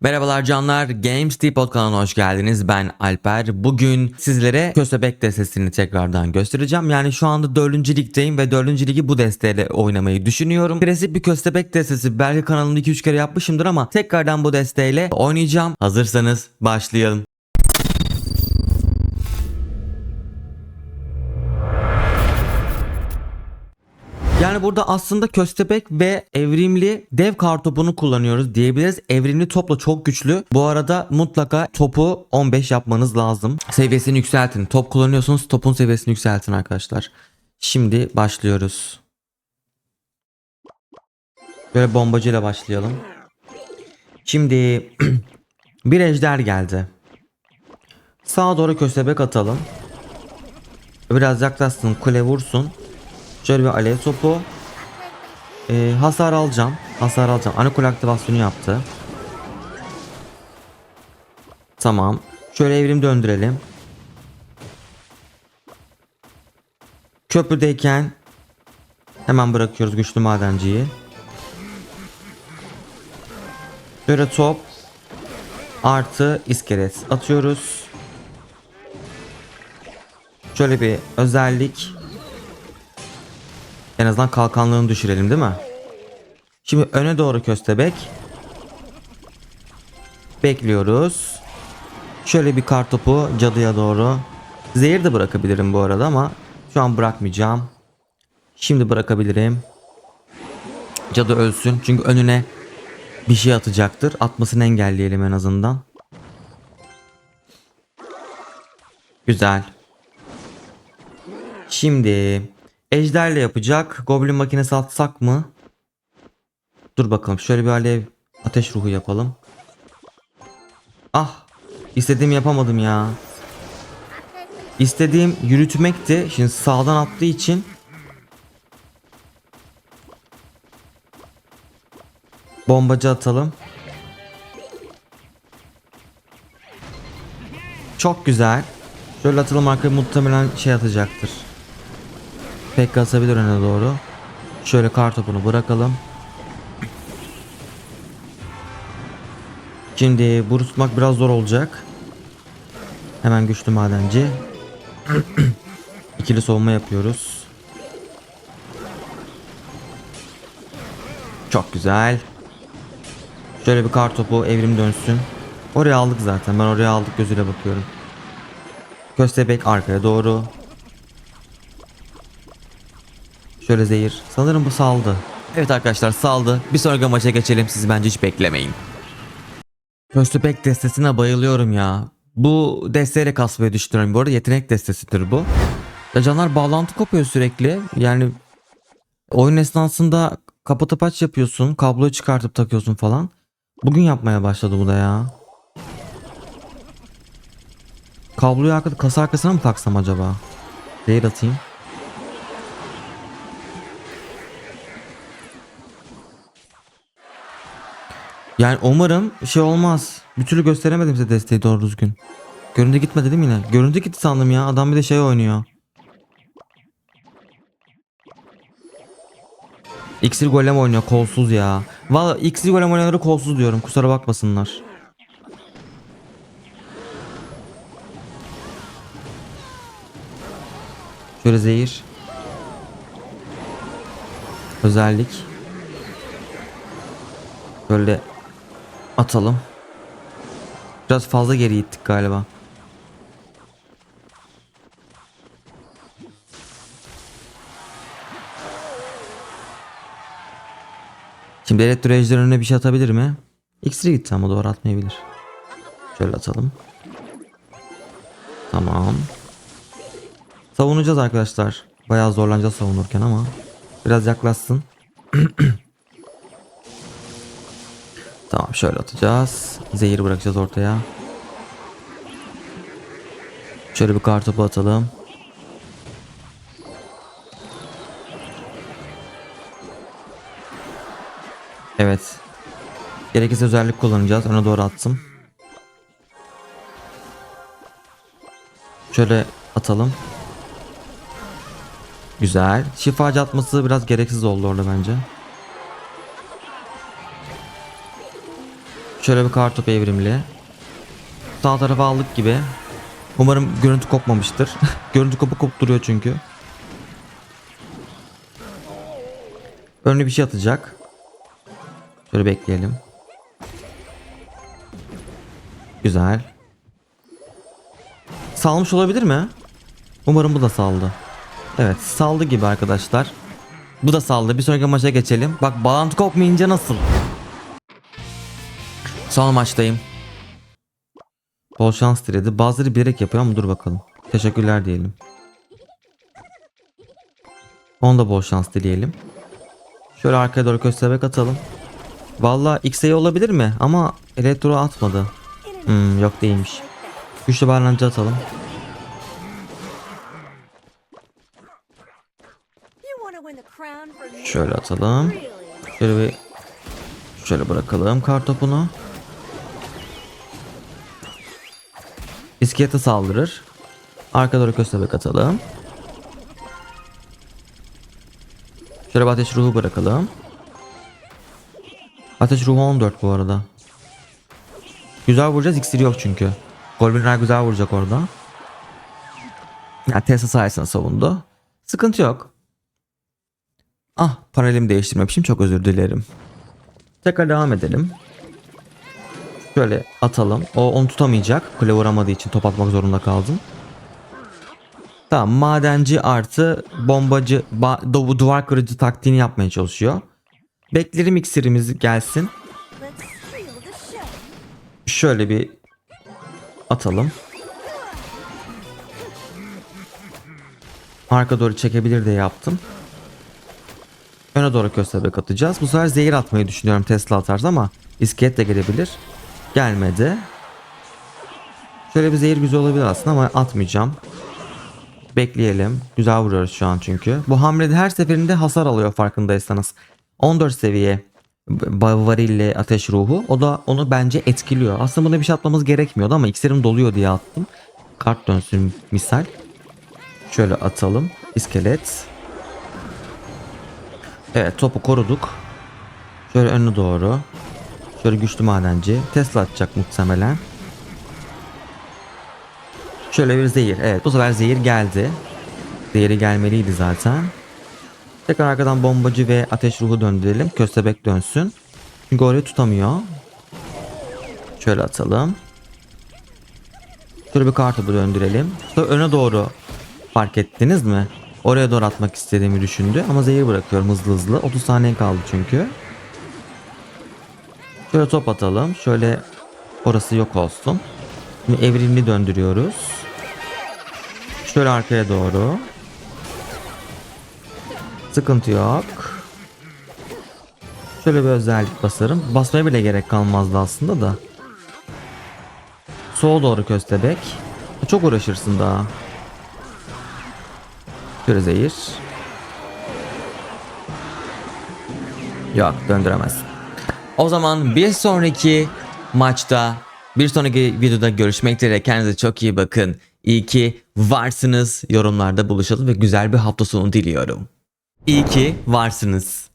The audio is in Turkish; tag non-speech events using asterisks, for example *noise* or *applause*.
Merhabalar canlar, Games Depot kanalına hoş geldiniz. Ben Alper. Bugün sizlere köstebek destesini tekrardan göstereceğim. Yani şu anda 4. ligdeyim ve 4. ligi bu desteyle oynamayı düşünüyorum. Klasik bir köstebek destesi belki kanalımda 2-3 kere yapmışımdır ama tekrardan bu desteyle oynayacağım. Hazırsanız başlayalım. Yani burada aslında köstebek ve evrimli dev kartopunu kullanıyoruz diyebiliriz. Evrimli topla çok güçlü. Bu arada mutlaka topu 15 yapmanız lazım. Seviyesini yükseltin. Top kullanıyorsunuz topun seviyesini yükseltin arkadaşlar. Şimdi başlıyoruz. Böyle bombacıyla başlayalım. Şimdi *clears throat* bir ejder geldi. Sağa doğru köstebek atalım. Biraz yaklaşsın kule vursun. Şöyle bir alev topu. Ee, hasar alacağım. Hasar alacağım. Ana kule aktivasyonu yaptı. Tamam. Şöyle evrim döndürelim. Köprüdeyken hemen bırakıyoruz güçlü madenciyi. Şöyle top artı iskelet atıyoruz. Şöyle bir özellik en azından kalkanlığını düşürelim değil mi? Şimdi öne doğru köstebek. Bekliyoruz. Şöyle bir kartopu cadıya doğru. Zehir de bırakabilirim bu arada ama şu an bırakmayacağım. Şimdi bırakabilirim. Cadı ölsün çünkü önüne bir şey atacaktır. Atmasını engelleyelim en azından. Güzel. Şimdi Ejderle yapacak. Goblin makinesi atsak mı? Dur bakalım. Şöyle bir alev ateş ruhu yapalım. Ah. istediğimi yapamadım ya. İstediğim yürütmekti. Şimdi sağdan attığı için bombacı atalım. Çok güzel. Şöyle atalım arkaya muhtemelen şey atacaktır. Pekka atabilir öne doğru. Şöyle kar topunu bırakalım. Şimdi bunu tutmak biraz zor olacak. Hemen güçlü madenci. İkili savunma yapıyoruz. Çok güzel. Şöyle bir kar topu evrim dönsün. Oraya aldık zaten. Ben oraya aldık gözüyle bakıyorum. Köstebek arkaya doğru. Şöyle zehir. Sanırım bu saldı. Evet arkadaşlar saldı. Bir sonraki maça geçelim. Sizi bence hiç beklemeyin. Köstebek destesine bayılıyorum ya. Bu desteğiyle kasmaya düşünüyorum. Bu arada yetenek destesidir bu. Ya canlar bağlantı kopuyor sürekli. Yani oyun esnasında kapatıp aç yapıyorsun. Kabloyu çıkartıp takıyorsun falan. Bugün yapmaya başladı bu da ya. Kabloyu arka, kasa arkasına mı taksam acaba? Zehir atayım. Yani umarım şey olmaz. Bir türlü gösteremedim size desteği doğru düzgün. Görüntü gitmedi değil mi yine? Görüntü gitti sandım ya. Adam bir de şey oynuyor. İksir golem oynuyor kolsuz ya. Valla iksir golem oynayanları kolsuz diyorum. Kusura bakmasınlar. Şöyle zehir. Özellik. Böyle atalım. Biraz fazla geri gittik galiba. Şimdi elektro önüne bir şey atabilir mi? İksiri gitti ama doğru atmayabilir. Şöyle atalım. Tamam. Savunacağız arkadaşlar. Bayağı zorlanacağız savunurken ama. Biraz yaklaşsın. *clears throat* Tamam şöyle atacağız. Zehir bırakacağız ortaya. Şöyle bir kartopu atalım. Evet. Gerekirse özellik kullanacağız. Öne doğru attım. Şöyle atalım. Güzel. Şifacı atması biraz gereksiz oldu orada bence. Şöyle bir kartopu evrimli. Sağ tarafa aldık gibi. Umarım görüntü kopmamıştır. *laughs* görüntü kopu kopup duruyor çünkü. Önüne bir şey atacak. Şöyle bekleyelim. Güzel. Salmış olabilir mi? Umarım bu da saldı. Evet saldı gibi arkadaşlar. Bu da saldı. Bir sonraki maça geçelim. Bak bağlantı kopmayınca nasıl? Son maçtayım. Bol şans diledi. Bazıları bilerek yapıyor ama dur bakalım. Teşekkürler diyelim. Onu da bol şans dileyelim. Şöyle arkaya doğru köstebek atalım. Valla X'e olabilir mi? Ama elektro atmadı. Hmm, yok değilmiş. Güçlü bağlancı atalım. Şöyle atalım. Şöyle bir şöyle bırakalım kartopunu. İskelete saldırır. Arka doğru köstebek atalım. Şöyle ateş ruhu bırakalım. Ateş ruhu 14 bu arada. Güzel vuracağız iksiri yok çünkü. Golbinler güzel vuracak orada. Yani Tesla sayesinde savundu. Sıkıntı yok. Ah paralelimi değiştirmemişim çok özür dilerim. Tekrar devam edelim. Şöyle atalım. O onu tutamayacak. Kule vuramadığı için top atmak zorunda kaldım. Tamam madenci artı bombacı ba- du- duvar kırıcı taktiğini yapmaya çalışıyor. Beklerim iksirimiz gelsin. Şöyle bir atalım. Arka doğru çekebilir diye yaptım. Öne doğru köstebek atacağız. Bu sefer zehir atmayı düşünüyorum Tesla atarsa ama iskelet de gelebilir. Gelmedi. Şöyle bir zehir güzel olabilir aslında ama atmayacağım. Bekleyelim. Güzel vuruyoruz şu an çünkü. Bu hamlede her seferinde hasar alıyor farkındaysanız. 14 seviye varille ateş ruhu. O da onu bence etkiliyor. Aslında buna bir şey atmamız gerekmiyordu ama iksirim doluyor diye attım. Kart dönsün misal. Şöyle atalım. İskelet. Evet topu koruduk. Şöyle önüne doğru. Şöyle güçlü madenci. Tesla atacak muhtemelen. Şöyle bir zehir. Evet bu sefer zehir geldi. Zehiri gelmeliydi zaten. Tekrar arkadan bombacı ve ateş ruhu döndürelim. Köstebek dönsün. Çünkü orayı tutamıyor. Şöyle atalım. Şöyle bir kartopu döndürelim. Sonra öne doğru fark ettiniz mi? Oraya doğru atmak istediğimi düşündü. Ama zehir bırakıyorum hızlı hızlı. 30 saniye kaldı çünkü. Şöyle top atalım. Şöyle orası yok olsun. Şimdi evrimli döndürüyoruz. Şöyle arkaya doğru. Sıkıntı yok. Şöyle bir özellik basarım. Basmaya bile gerek kalmazdı aslında da. Sola doğru köstebek. Çok uğraşırsın daha. Şöyle zehir. Yok döndüremez. O zaman bir sonraki maçta bir sonraki videoda görüşmek üzere kendinize çok iyi bakın. İyi ki varsınız yorumlarda buluşalım ve güzel bir hafta sonu diliyorum. İyi ki varsınız.